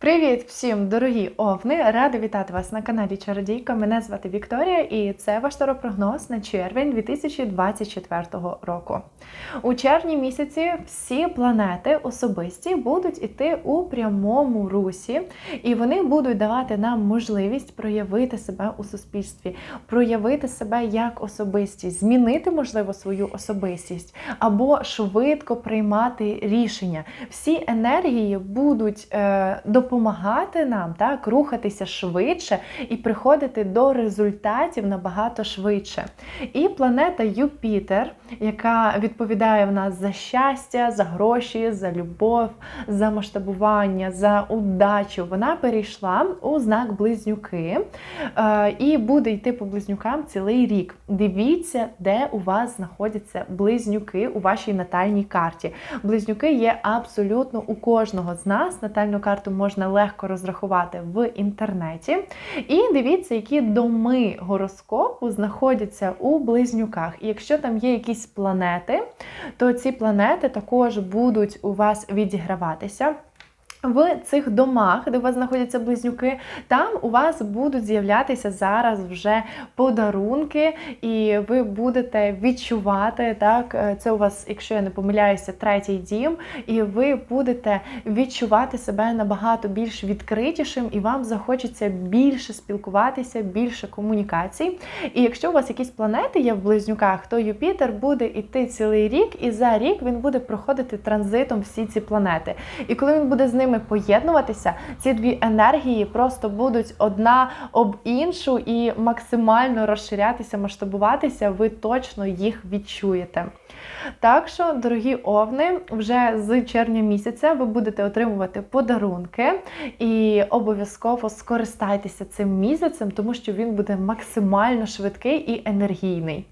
Привіт всім, дорогі овни! Рада вітати вас на каналі Чародійка. Мене звати Вікторія, і це ваш таропрогноз на червень 2024 року. У червні місяці всі планети особисті будуть іти у прямому русі, і вони будуть давати нам можливість проявити себе у суспільстві, проявити себе як особистість, змінити, можливо, свою особистість або швидко приймати рішення. Всі енергії будуть е, допомагати нам так рухатися швидше і приходити до результатів набагато швидше. І планета Юпітер, яка відповідає в нас за щастя, за гроші, за любов, за масштабування, за удачу, вона перейшла у знак близнюки е, і буде йти по близнюкам цілий рік. Дивіться, де у вас знаходяться близнюки у вашій натальній карті. Близнюки є абсолютно у кожного з нас. Натальну карту можна легко розрахувати в інтернеті. І дивіться, які доми гороскопу знаходяться у близнюках. І якщо там є якісь планети, то ці планети також будуть у вас відіграватися. В цих домах, де у вас знаходяться близнюки, там у вас будуть з'являтися зараз вже подарунки, і ви будете відчувати так. е, Це у вас, якщо я не помиляюся, третій дім, і ви будете відчувати себе набагато більш відкритішим, і вам захочеться більше спілкуватися, більше комунікацій. І якщо у вас якісь планети є в близнюках, то Юпітер буде йти цілий рік, і за рік він буде проходити транзитом всі ці планети. І коли він буде з ними поєднуватися, ці дві енергії просто будуть одна об іншу і максимально розширятися, масштабуватися, ви точно їх відчуєте. Так що, дорогі овни, вже з червня місяця ви будете отримувати подарунки і обов'язково скористайтеся цим місяцем, тому що він буде максимально швидкий і енергійний.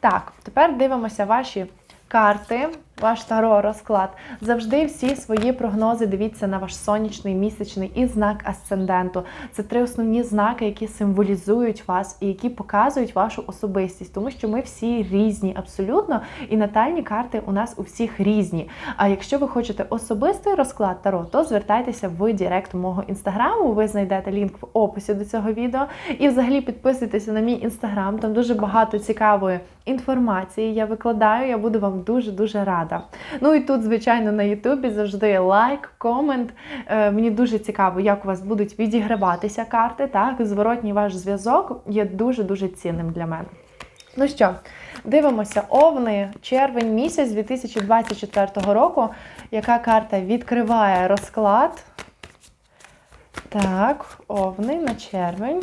Так, тепер дивимося ваші карти, ваш таро розклад. Завжди всі свої прогнози дивіться на ваш сонячний, місячний і знак асценденту. Це три основні знаки, які символізують вас і які показують вашу особистість, тому що ми всі різні абсолютно, і натальні карти у нас у всіх різні. А якщо ви хочете особистий розклад таро, то звертайтеся в Директ мого інстаграму. Ви знайдете лінк в описі до цього відео. І взагалі підписуйтеся на мій інстаграм. Там дуже багато цікавої інформації. Я викладаю. Я буду вам дуже дуже рада. Ну і тут, звичайно, на Ютубі завжди лайк, комент. Е, Мені дуже цікаво, як у вас будуть відіграватися карти. Так, зворотній ваш зв'язок є дуже дуже цінним для мене. Ну що, дивимося, овни, червень місяць 2024 року. Яка карта відкриває розклад? Так, овни на червень.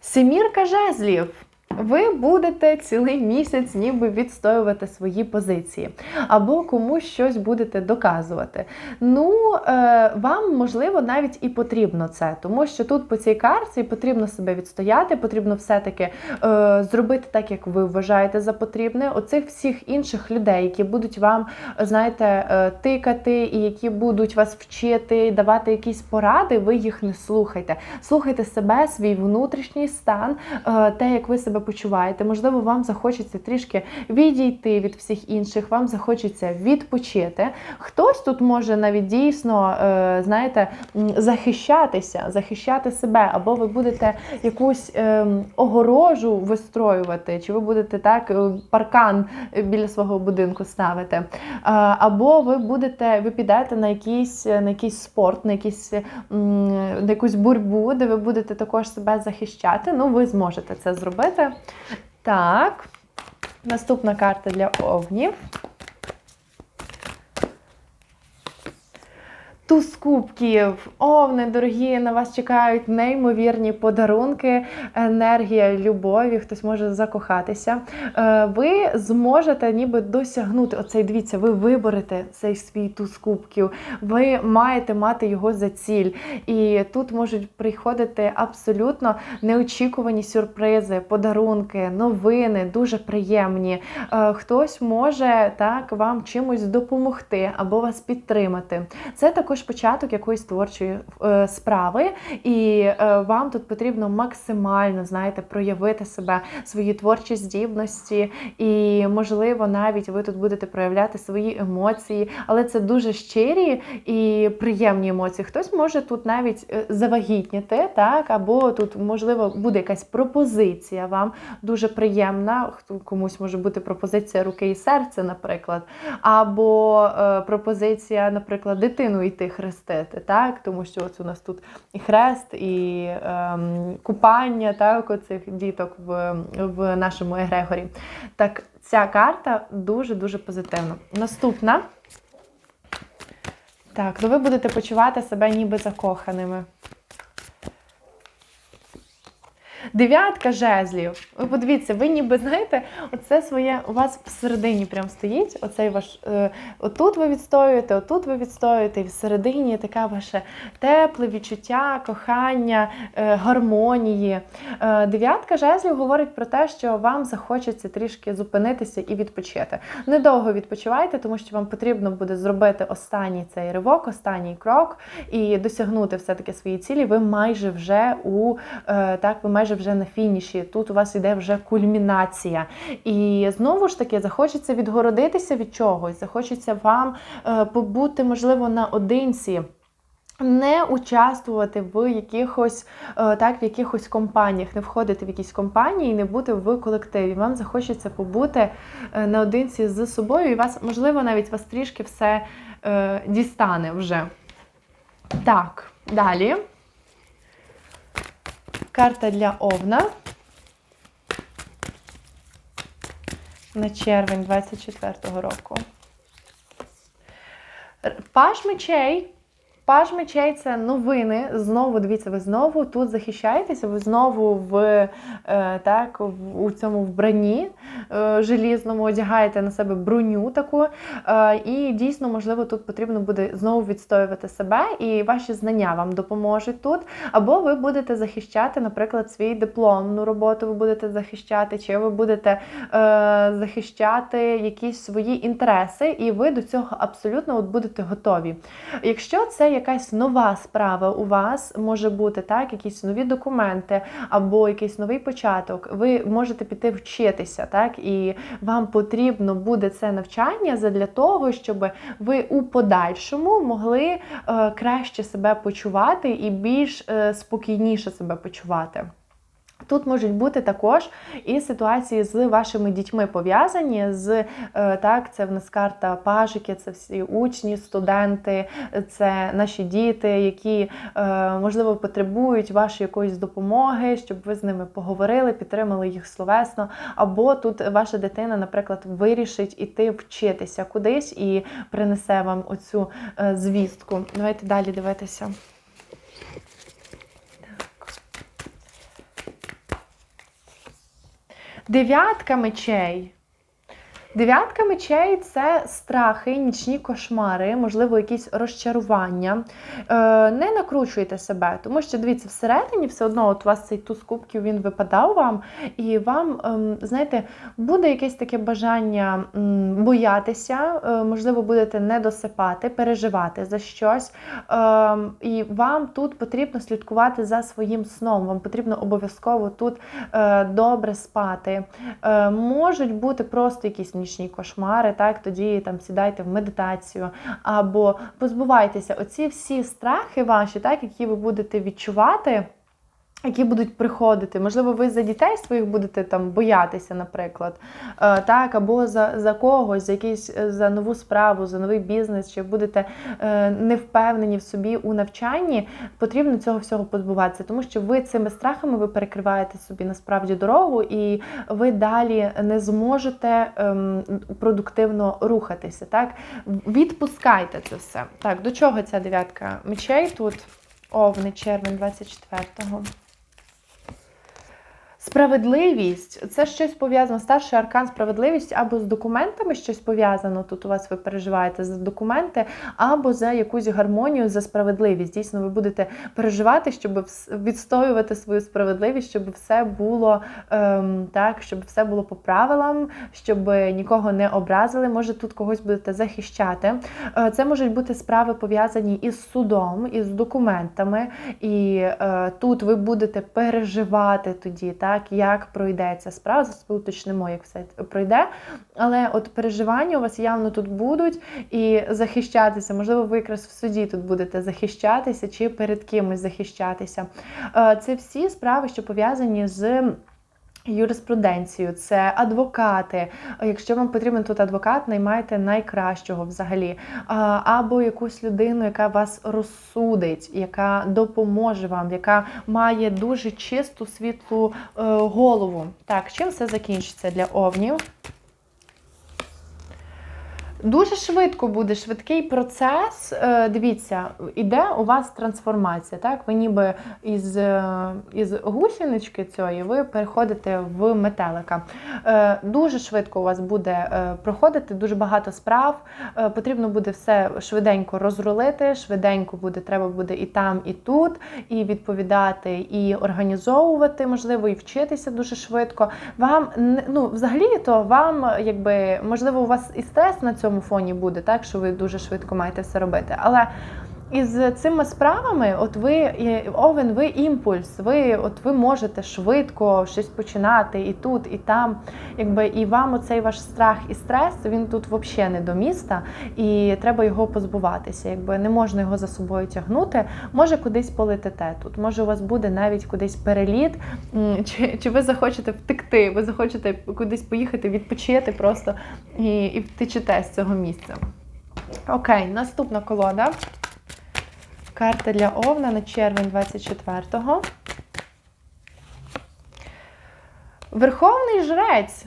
Семірка жезлів. Ви будете цілий місяць ніби відстоювати свої позиції, або комусь щось будете доказувати. Ну, е, вам, можливо, навіть і потрібно це, тому що тут по цій карті потрібно себе відстояти, потрібно все-таки е, зробити так, як ви вважаєте за потрібне. Оцих всіх інших людей, які будуть вам, знаєте, е, тикати, і які будуть вас вчити, давати якісь поради, ви їх не слухайте. Слухайте себе, свій внутрішній стан, е, те, як ви себе почуваєте. Можливо, вам захочеться трішки відійти від всіх інших, вам захочеться відпочити. Хтось тут може навіть дійсно, е, знаєте, захищатися, захищати себе, або ви будете якусь е, огорожу вистроювати, чи ви будете так е, паркан біля свого будинку ставити. Або ви будете, ви підете на якийсь, на якийсь спорт, на якийсь на якусь боротьбу, де ви будете також себе захищати. Ну, ви зможете це зробити. Так, наступна карта для овнів. Туз кубків, овни, дорогі, на вас чекають неймовірні подарунки, енергія любові, хтось може закохатися. Е, Ви зможете ніби досягнути оцей, дивіться, ви виберете цей свій туз кубків, ви маєте мати його за ціль. І тут можуть приходити абсолютно неочікувані сюрпризи, подарунки, новини, дуже приємні. Е, Хтось може так вам чимось допомогти або вас підтримати. Це також також початок якоїсь творчої е, справи, і е, вам тут потрібно максимально, знаєте, проявити себе, свої творчі здібності, і, можливо, навіть ви тут будете проявляти свої емоції, але це дуже щирі і приємні емоції. Хтось може тут навіть е, завагітніти, так, або тут, можливо, буде якась пропозиція вам дуже приємна. Комусь може бути пропозиція руки і серця, наприклад, або пропозиція, наприклад, дитину йти хрестити, так, тому що ось у нас тут і хрест, і ем, купання так, оцих діток в, в нашому егрегорі. Так, ця карта дуже-дуже позитивна. Наступна. Так, ну ви будете почувати себе ніби закоханими. Дев'ятка жезлів. Ви подивіться, ви ніби знаєте, оце своє у вас всередині прям стоїть. Оцей ваш е, отут ви відстоюєте, отут ви відстоюєте, і всередині таке ваше тепле відчуття, кохання, е, гармонії. Е, дев'ятка жезлів говорить про те, що вам захочеться трішки зупинитися і відпочити. Недовго відпочивайте, тому що вам потрібно буде зробити останній цей ривок, останній крок і досягнути все-таки свої цілі. Ви майже вже у е, так, ви майже вже на фініші. Тут у вас йде вже кульмінація. І знову ж таки захочеться відгородитися від чогось, захочеться вам е, побути, можливо, наодинці. Не участвувати в якихось е, так, в якихось компаніях, не входити в якісь компанії не бути в колективі. Вам захочеться побути е, наодинці з собою, і вас, можливо, навіть вас трішки все е, дістане вже. Так, далі. Карта для Овна. На червень 24-го року. Паш мечей. Паж мечей це новини. Знову дивіться, ви знову тут захищаєтеся, ви знову в е, так, у цьому вбранні е, желізному одягаєте на себе броню таку. Е, і дійсно, можливо, тут потрібно буде знову відстоювати себе, і ваші знання вам допоможуть тут. Або ви будете захищати, наприклад, свій дипломну роботу, ви будете захищати, чи ви будете захищати якісь свої інтереси, і ви до цього абсолютно от будете готові. Якщо це якась нова справа у вас, може бути так, якісь нові документи або якийсь новий початок, ви можете піти вчитися, так, і вам потрібно буде це навчання для того, щоб ви у подальшому могли е, краще себе почувати і більш е, спокійніше себе почувати. Тут можуть бути також і ситуації з вашими дітьми пов'язані з е, так, це в нас карта пажики, це всі учні, студенти, це наші діти, які е, можливо потребують вашої якоїсь допомоги, щоб ви з ними поговорили, підтримали їх словесно. Або тут ваша дитина, наприклад, вирішить іти вчитися кудись і принесе вам оцю е, звістку. Давайте далі дивитися. Дев'ятка мечей. Дев'ятка мечей це страхи, нічні кошмари, можливо, якісь розчарування. Е, не накручуйте себе, тому що дивіться, всередині все одно от у вас цей туз кубків він випадав вам, і вам, ем, знаєте, буде якесь таке бажання боятися, е, можливо, будете не досипати, переживати за щось. Ем, і вам тут потрібно слідкувати за своїм сном. Вам потрібно обов'язково тут е, добре спати. Е, можуть бути просто якісь нічні кошмари, так тоді там сідайте в медитацію, або позбувайтеся оці всі страхи ваші, так, які ви будете відчувати. Які будуть приходити, можливо, ви за дітей своїх будете там боятися, наприклад, е, так, або за за когось, за якийсь е, за нову справу, за новий бізнес, чи будете е, не впевнені в собі у навчанні, потрібно цього всього позбуватися, тому що ви цими страхами ви перекриваєте собі насправді дорогу, і ви далі не зможете ем, продуктивно рухатися. Так, відпускайте це все. Так, до чого ця дев'ятка мечей тут? Овни, червень 24-го. Справедливість це щось пов'язано, старший аркан справедливість або з документами щось пов'язано. Тут у вас ви переживаєте за документи, або за якусь гармонію, за справедливість. Дійсно, ви будете переживати, щоб відстоювати свою справедливість, щоб все було ем, так, щоб все було по правилам, щоб нікого не образили. Може, тут когось будете захищати. Е, Це можуть бути справи пов'язані із судом, із документами, і е, тут ви будете переживати тоді, так як пройде ця справа. Зараз уточнимо, як все пройде. Але от переживання у вас явно тут будуть і захищатися. Можливо, ви якраз в суді тут будете захищатися чи перед кимось захищатися. Е, Це всі справи, що пов'язані з. Юриспруденцію, це адвокати. Якщо вам потрібен тут адвокат, наймайте найкращого взагалі. Або якусь людину, яка вас розсудить, яка допоможе вам, яка має дуже чисту світлу е, голову. Так, чим все закінчиться для овнів? Дуже швидко буде швидкий процес. Е, Дивіться, іде у вас трансформація. Так, ви ніби із, е, із гусінички цієї ви переходите в метелика. Е, Дуже швидко у вас буде проходити дуже багато справ. Потрібно буде все швиденько розрулити. Швиденько буде, треба буде і там, і тут, і відповідати, і організовувати, можливо, і вчитися дуже швидко. Вам ну, взагалі, то вам, якби можливо, у вас і стрес на цьому фоні буде, так що ви дуже швидко маєте все робити. Але із цими справами, от ви овен, ви імпульс, ви от ви можете швидко щось починати і тут, і там. Якби і вам оцей ваш страх і стрес він тут взагалі не до міста, і треба його позбуватися. Якби не можна його за собою тягнути. Може кудись полетите тут. Може, у вас буде навіть кудись переліт, чи, чи ви захочете втекти, ви захочете кудись поїхати, відпочити просто і, і втечете з цього місця. Окей, наступна колода. Карта для Овна на червень 24-го. Верховний жрець.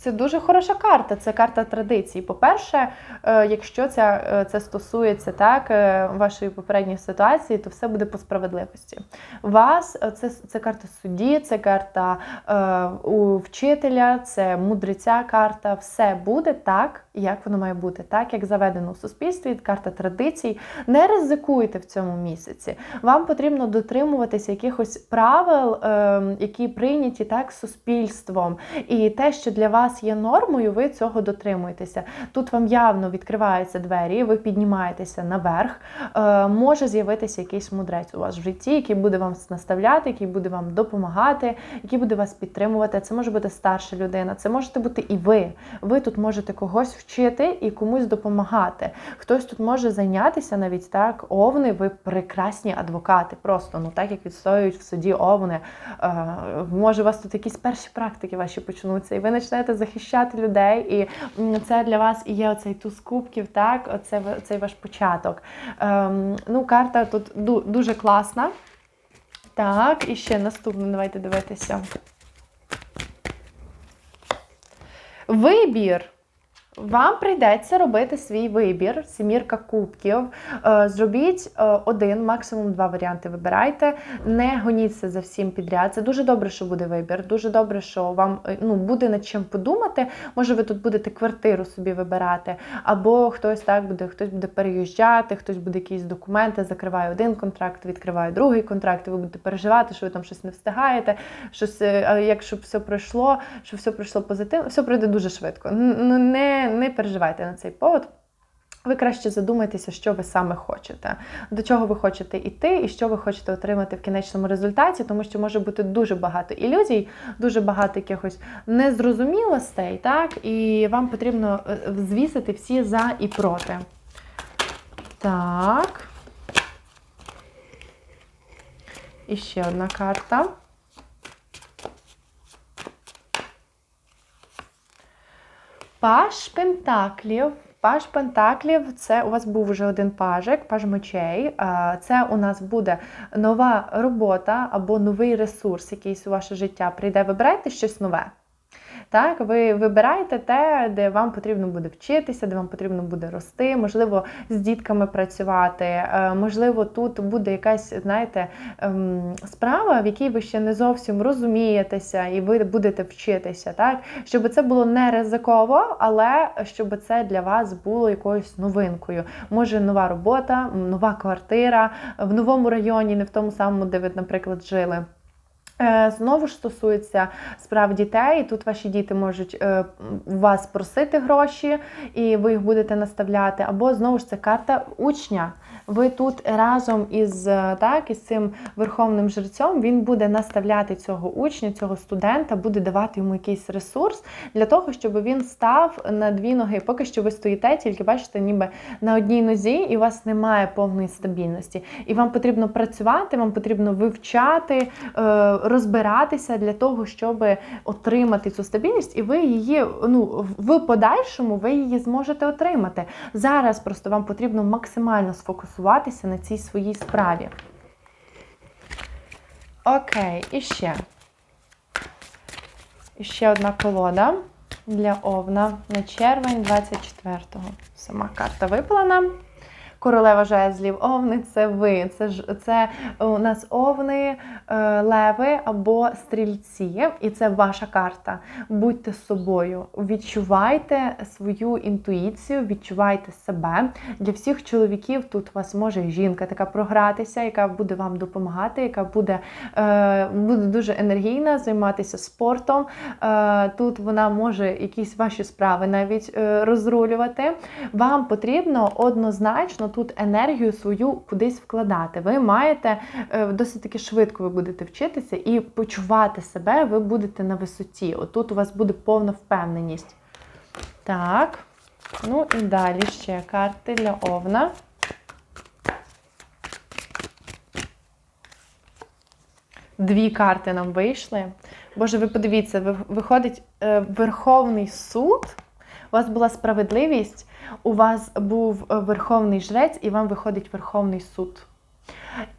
Це дуже хороша карта, це карта традицій. По-перше, е, якщо це, це стосується так, е, вашої попередньої ситуації, то все буде по справедливості. Вас е, це, це карта судді, це карта е, у вчителя, це мудреця карта. Все буде так, як воно має бути, так як заведено у суспільстві, карта традицій. Не ризикуйте в цьому місяці. Вам потрібно дотримуватися якихось правил, е, які прийняті так суспільством. І те, що для вас є нормою, ви цього дотримуєтеся. Тут вам явно відкриваються двері, ви піднімаєтеся наверх. Е, може з'явитися якийсь мудрець у вас в житті, який буде вам наставляти, який буде вам допомагати, який буде вас підтримувати. Це може бути старша людина, це можете бути і ви. Ви тут можете когось вчити і комусь допомагати. Хтось тут може зайнятися навіть так. Овни, ви прекрасні адвокати. Просто ну так як відстоюють в суді овни. Е, може, у вас тут якісь перші практики ваші почнуться, і ви почнете захищати людей. І це для вас і є оцей туз кубків, так, оце цей ваш початок. Ем, ну, карта тут дуже класна. Так, і ще наступну, давайте дивитися. Вибір. Вам прийдеться робити свій вибір, сімірка кубків. Е, Зробіть е, один, максимум два варіанти вибирайте. Не гоніться за всім підряд. Це дуже добре, що буде вибір. Дуже добре, що вам е, ну, буде над чим подумати. Може, ви тут будете квартиру собі вибирати, або хтось так буде, хтось буде переїжджати, хтось буде якісь документи, закриває один контракт, відкриває другий контракт, і ви будете переживати, що ви там щось не встигаєте, щось, а як щоб все пройшло, щоб все пройшло позитивно, все пройде дуже швидко. Не, не переживайте на цей повод. Ви краще задумайтеся, що ви саме хочете, до чого ви хочете йти, і що ви хочете отримати в кінечному результаті, тому що може бути дуже багато ілюзій, дуже багато якихось незрозумілостей, так, і вам потрібно е, звісити всі за і проти. Так. І ще одна карта. Паж Пентаклів. Паж Пентаклів це у вас був вже один пажик, паж мечей. Це у нас буде нова робота або новий ресурс, якийсь у ваше життя прийде. Вибирайте щось нове. Так, ви вибираєте те, де вам потрібно буде вчитися, де вам потрібно буде рости, можливо, з дітками працювати. е, Можливо, тут буде якась, знаєте, ем, справа, в якій ви ще не зовсім розумієтеся, і ви будете вчитися, так? Щоб це було не ризиково, але щоб це для вас було якоюсь новинкою. Може, нова робота, нова квартира в новому районі, не в тому самому, де ви, наприклад, жили. Е, Знову ж стосується справ дітей. Тут ваші діти можуть е, вас просити гроші, і ви їх будете наставляти. Або знову ж це карта учня. Ви тут разом із е, так, із цим верховним жрецем він буде наставляти цього учня, цього студента, буде давати йому якийсь ресурс для того, щоб він став на дві ноги. Поки що ви стоїте, тільки бачите, ніби на одній нозі, і у вас немає повної стабільності. І вам потрібно працювати, вам потрібно вивчати, е, розбиратися для того, щоб отримати цю стабільність, і ви її ну в подальшому ви її зможете отримати. Зараз просто вам потрібно максимально сфокусуватися на цій своїй справі. Окей, і ще. І ще одна колода для Овна на червень 24-го. Сама карта випала нам. Королева жезлів, овни це ви. Це ж це у нас овни, е, леви або стрільці, і це ваша карта. Будьте собою, відчувайте свою інтуїцію, відчувайте себе. Для всіх чоловіків тут вас може жінка така програтися, яка буде вам допомагати, яка буде, е, буде дуже енергійна, займатися спортом. Е, тут вона може якісь ваші справи навіть розрулювати. Вам потрібно однозначно тут енергію свою кудись вкладати. Ви маєте е, досить таки швидко ви будете вчитися і почувати себе, ви будете на висоті. Отут у вас буде повна впевненість. Так, ну і далі ще карти для Овна. Дві карти нам вийшли. Боже, ви подивіться, виходить е, Верховний суд. У вас була справедливість, у вас був е, Верховний жрець, і вам виходить Верховний суд.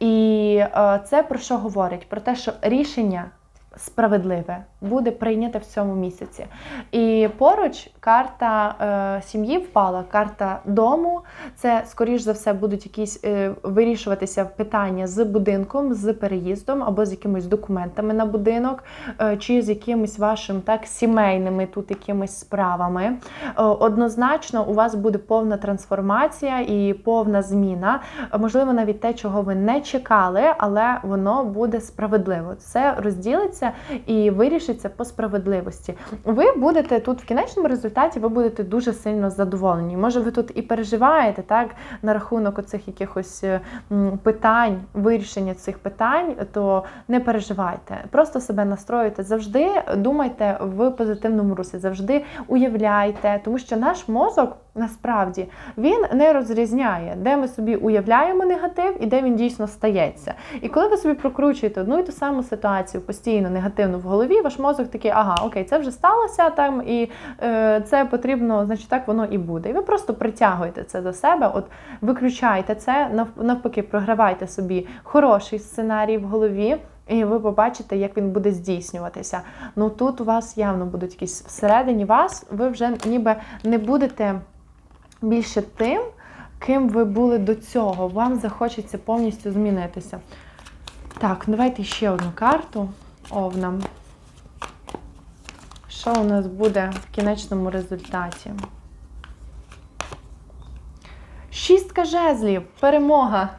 І е, це про що говорить? Про те, що рішення справедливе буде прийняте в цьому місяці. І поруч карта е, сім'ї впала, карта дому. Це, скоріш за все, будуть якісь е, вирішуватися питання з будинком, з переїздом або з якимись документами на будинок, е, чи з якимись вашим так сімейними тут якимись справами. Е, Однозначно, у вас буде повна трансформація і повна зміна. Можливо, навіть те, чого ви не чекали, але воно буде справедливо. Це розділиться і вирішиться по справедливості. Ви будете тут в кінечному результаті, ви будете дуже сильно задоволені. Може, ви тут і переживаєте так на рахунок оцих якихось е, питань, вирішення цих питань, то не переживайте. Просто себе настроюйте. Завжди думайте в позитивному русі, завжди уявляйте, тому що наш мозок насправді він не розрізняє, де ми собі уявляємо негатив і де він дійсно стається. І коли ви собі прокручуєте одну і ту саму ситуацію постійно негативно в голові, ваш мозок такий, ага, окей, це вже сталося там, і е, це потрібно, значить, так воно і буде. І ви просто притягуєте це до себе, от виключайте це, навпаки, програвайте собі хороший сценарій в голові. І ви побачите, як він буде здійснюватися. Ну тут у вас явно будуть якісь всередині вас, ви вже ніби не будете більше тим, ким ви були до цього. Вам захочеться повністю змінитися. Так, давайте ще одну карту овнам. Що у нас буде в кінечному результаті? Шістка жезлів. Перемога.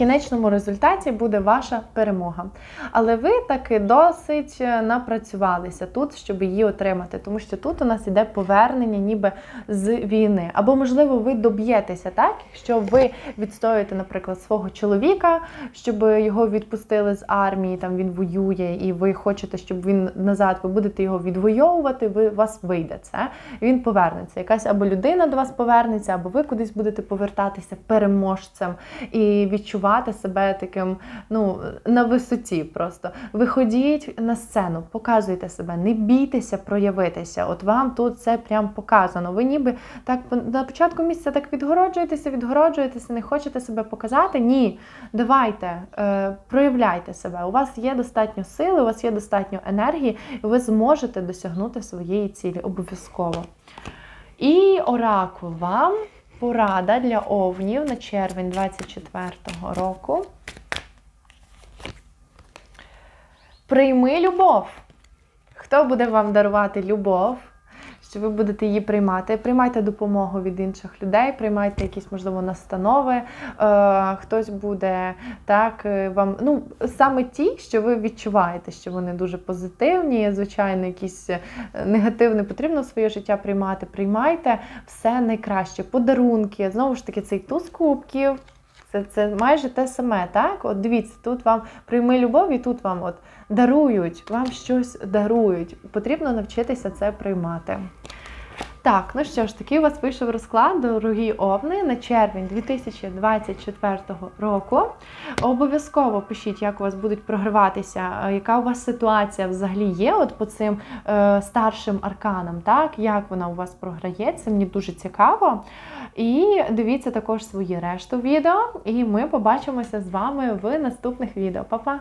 Кінечному результаті буде ваша перемога. Але ви таки досить е, напрацювалися тут, щоб її отримати, тому що тут у нас іде повернення ніби з війни. Або, можливо, ви доб'єтеся так, якщо ви відстоюєте, наприклад, свого чоловіка, щоб його відпустили з армії, там він воює, і ви хочете, щоб він назад, ви будете його відвоювати, ви вас вийде це. Він повернеться. Якась або людина до вас повернеться, або ви кудись будете повертатися переможцем і відчувати відчувати себе таким ну, на висоті. Просто виходіть на сцену, показуйте себе, не бійтеся проявитися. От вам тут це прям показано. Ви ніби так на початку місяця так відгороджуєтеся, відгороджуєтеся, не хочете себе показати. Ні, давайте, е, проявляйте себе. У вас є достатньо сили, у вас є достатньо енергії, і ви зможете досягнути своєї цілі обов'язково. І оракул вам порада для овнів на червень 24-го року. Прийми любов. Хто буде вам дарувати любов? Що ви будете її приймати? Приймайте допомогу від інших людей, приймайте якісь, можливо, настанови. Е, хтось буде так е, вам, ну саме ті, що ви відчуваєте, що вони дуже позитивні. Звичайно, якісь е, негативне потрібно в своє життя приймати. Приймайте все найкраще. Подарунки, знову ж таки, цей туз кубків. Це, це майже те саме, так? От дивіться, тут вам прийми любов, і тут вам от дарують, вам щось дарують. Потрібно навчитися це приймати. Так, ну що ж, такий у вас вийшов розклад, дорогі овни, на червень 2024 року. Обов'язково пишіть, як у вас будуть програватися, е, яка у вас ситуація взагалі є от по цим е, старшим арканам, так? Як вона у вас програється, мені дуже цікаво. І дивіться також свої решту відео, і ми побачимося з вами в наступних відео. Па-па!